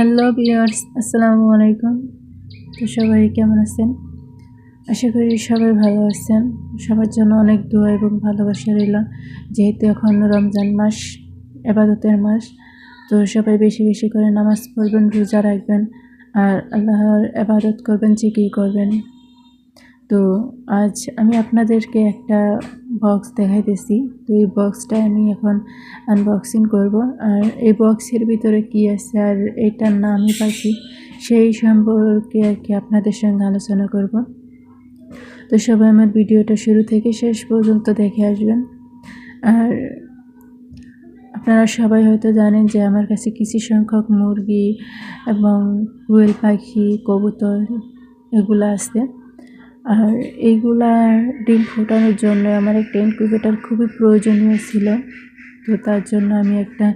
Hello বিয়ার্স আসসালামু আলাইকুম। তো সবাই কেমন আছেন? আশা করি সবাই ভালো আছেন। সবার জন্য অনেক দোয়া এবং ভালোবাসা রইল। যেহেতু এখন রমজান মাস এবাদতের মাস, তো সবাই বেশি বেশি করে নামাজ পড়বেন, রোজা রাখবেন, আর আল্লাহর এবাদত করবেন জিকির করবেন। তো আজ আমি আপনাদেরকে একটা বক্স দেখাইতেছি। তো এই বক্সটা আমি এখন আনবক্সিং করব। আর এই বক্সের ভিতরে কি আছে আর এটার নামই পাখি সেই সম্পর্কে আর কি আপনাদের সঙ্গে আলোচনা করব। তো সবাই আমার ভিডিওটা শুরু থেকে শেষ পর্যন্ত দেখে আসবেন। আর আপনারা সবাই হয়তো জানেন যে আমার কাছে কিছু সংখ্যক মুরগি এবং কোয়েল পাখি, কবুতর এগুলো আছে। আর এইগুলার ডিম ফোটানোর জন্য আমার একটা ইনকিউবেটার খুবই প্রয়োজনীয় ছিল। তো তার জন্য আমি একটা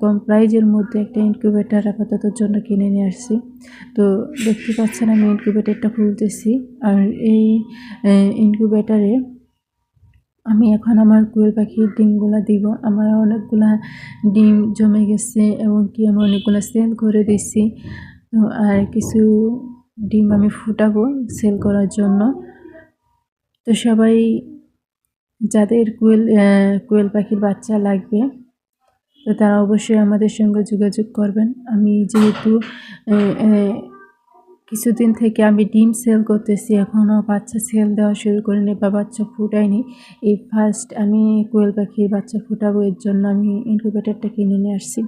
কম প্রাইজের মধ্যে একটা ইনকিউবেটার আপাতত জন্য কিনে নিয়ে আসছি। তো দেখতে পাচ্ছেন আমি ইনকিউবেটারটা খুলতেছি। আর এই ইনকিউবেটারে আমি এখন আমার কুয়েল পাখির ডিমগুলো দিব। আমার অনেকগুলা ডিম জমে গেছে এবং কি আমি অনেকগুলো সেল করে দিচ্ছি আর কিছু ডিম আমি ফুটাবো সেল করার জন্য। তো সবাই, যাদের কোয়েল কোয়েল পাখির বাচ্চা লাগবে, তো তারা অবশ্যই আমাদের সঙ্গে যোগাযোগ করবেন। আমি যেহেতু কিছুদিন থেকে আমি ডিম সেল করতেছি এখনও বাচ্চা সেল দেওয়া শুরু করিনি বা বাচ্চা ফুটাইনি এই ফার্স্ট আমি কোয়েল পাখির বাচ্চা ফুটাবো, এর জন্য আমি ইনকিউবেটারটা কিনে নিয়ে আসছি।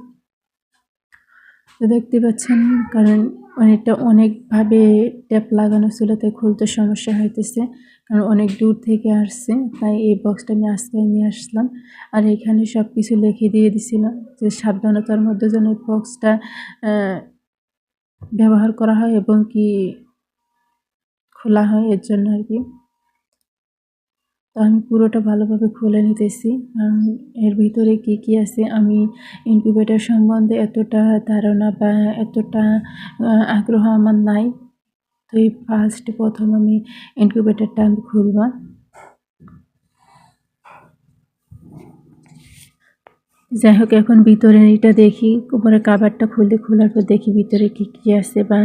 তো দেখতে পাচ্ছেন, কারণ অনেকটা, অনেকভাবে ট্যাপ লাগানো ছিল, তাই খুলতে সমস্যা হইতেছে, কারণ অনেক দূর থেকে আসছে, তাই এই বক্সটা আমি আজকে নিয়ে আসলাম। আর এখানে সব কিছু লিখে দিয়ে দিছিল যে সাবধানতার মধ্যে যেন এই বক্সটা ব্যবহার করা হয় এবং কি খোলা হয়, এর জন্য আর কি। তো আমি পুরোটা ভালোভাবে খুলে নিতেছি। কারণ এর ভিতরে কি কি আছে আমি ইনকিউবেটার সম্বন্ধে এতটা ধারণা বা এতটা আগ্রহ আমার নাই। তো এই ফার্স্ট প্রথম আমি ইনকিউবেটারটা আমি খুলব। যাই হোক, এখন ভিতরে এটা দেখি। উপরে কাবারটা খুলে খোলার পর দেখি ভিতরে কী কী আছে বা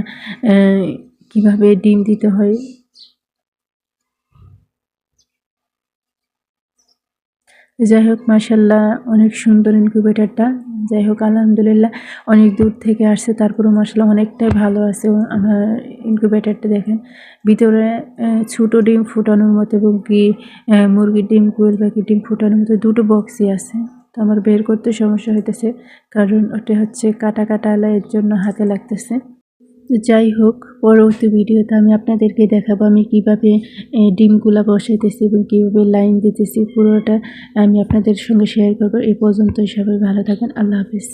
কীভাবে ডিম দিতে হয়। যাই হোক মাসাল্লাহ অনেক সুন্দর ইনকিউবেটারটা যাই হোক, আলহামদুলিল্লাহ, অনেক দূর থেকে আসছে। তারপরেও মাসাল্লাহ অনেকটাই ভালো আছে। আমার ইনকিউবেটারটা দেখেন, ভিতরে ছোটো ডিম ফুটানোর মতো এবং কি মুরগির ডিম, কোয়েল পাখির ডিম ফুটানোর মতো দুটো বক্সই আছে। তো আমার বের করতে সমস্যা হইতেছে, কারণ ওটা হচ্ছে কাটা কাটা এর জন্য হাতে লাগতেছে। তো যাই হোক, পরবর্তী ভিডিওতে আমি আপনাদেরকে দেখাবো আমি কীভাবে ডিমগুলা বসাইতেছি এবং কীভাবে লাইন দিতেছি। পুরোটা আমি আপনাদের সঙ্গে শেয়ার করব। এই পর্যন্তই সবাই ভালো থাকবেন। আল্লাহ হাফিজ।